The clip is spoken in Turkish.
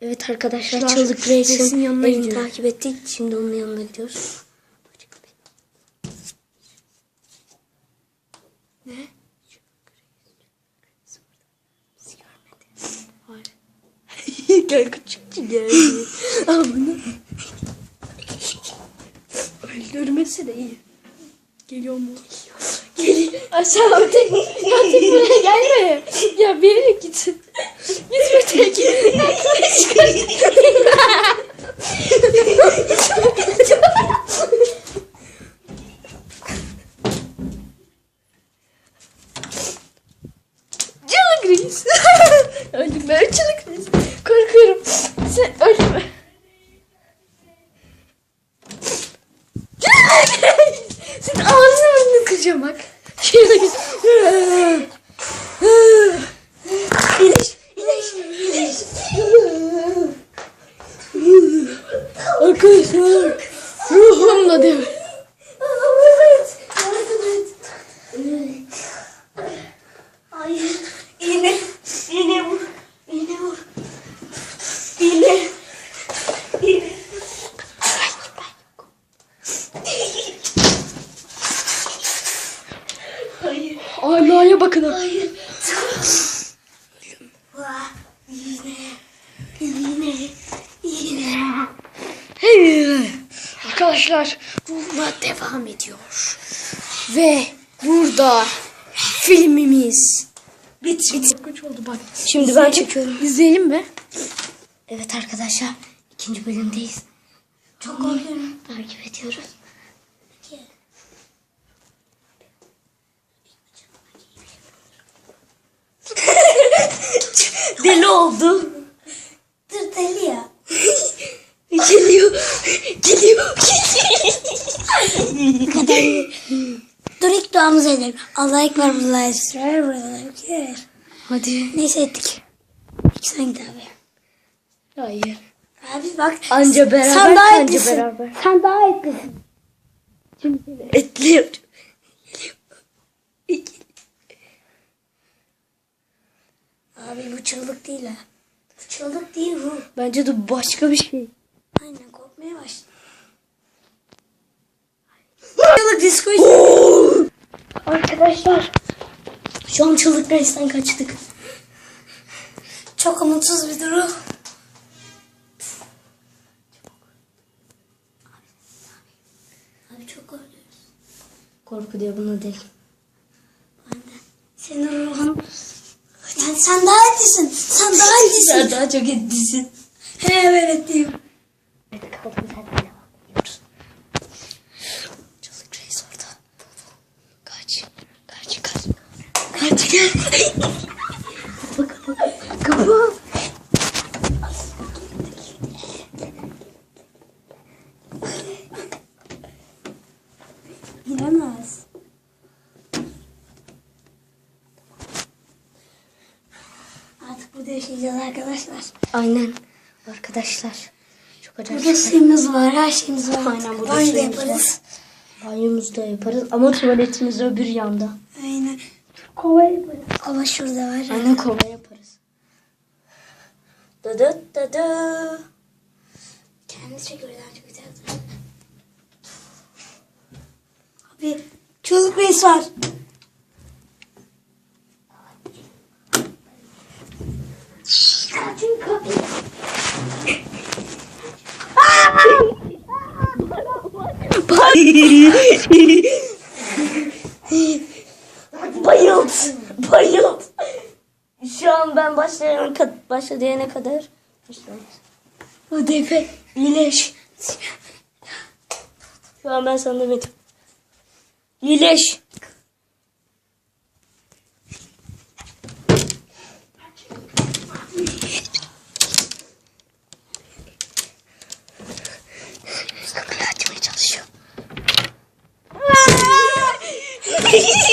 Evet arkadaşlar Şu an Çığlık Reis'in yanına gidiyor. takip ettik. Şimdi onun yanına gidiyoruz. Ne? gel küçükçü gel. Al bunu. Öldürmesi de iyi. Geliyor mu? Geliyor. Aşağı tek, ya tek buraya gelme. Ya bir yere git. Gitme tek. Reis. Öldürme çılık reis. Korkuyorum. Sen reis. Senin ağzını burnunu kıracağım bak. Şöyle git. İyileş. İyileş. İyileş. Arkadaşlar. Et. Hayır. İğne. İğne vur. İğne vur. İğne. İğne. Hayır. Alaya bakın. Hayır. Vah. İğne. İğne. İğne. Hey. Arkadaşlar ruhla devam ediyor. Ve burada filmimiz bitti. Kaç oldu bak. Şimdi ben çekiyorum. İzleyelim mi? Evet arkadaşlar. ikinci bölümdeyiz. Çok korkuyorum. Takip ediyoruz. Deli oldu. Geliyor. Geliyor. İyi. Dur ilk duamızı edelim. Allah ekber Allah ekber. Hadi. Neyse ettik. Sen git abi. Hayır. Abi bak. Anca beraber, Sen daha etlisin. beraber. Sen daha etlisin. Etliyor. Abi bu çığlık değil ha. Bu çığlık değil bu. Bence de başka bir şey. Aynen korkmaya başladım. Çığlık Arkadaşlar. Şu an çığlık reisten kaçtık. Çok umutsuz bir durum. Abi çok korkuyoruz. Korku diye buna değil. Ben de. Senin ruhun. Yani sen daha etlisin. Sen daha etlisin. Sen daha çok etlisin. He evet diyeyim. Hadi kalkın sen de devam ediyoruz. Çocuk reis orada. Kaç. Kaç kaç. Kaç gel. kapı kapı. Kapı. Giremez. Artık burada yaşayacağız arkadaşlar. Aynen. Arkadaşlar. Çok acayip. Burada suyumuz var, her şeyimiz var. Aynen, burada Banyo yaparız. Banyomuzu da yaparız ama tuvaletimiz öbür yanda. Aynen. Kova yaparız. Kova şurada var. Aynen kova yaparız. Dı dı dı dı. Kendi çekiyorlar çok güzel. Abi çocuk reis var. Açın kapıyı. Bayılt. Bayılt. Şu an ben başlayan kad başla diyene kadar. Hadi Efe. İyileş. Şu an ben sana demedim. İyileş. Kapıyı açmaya çalışıyor.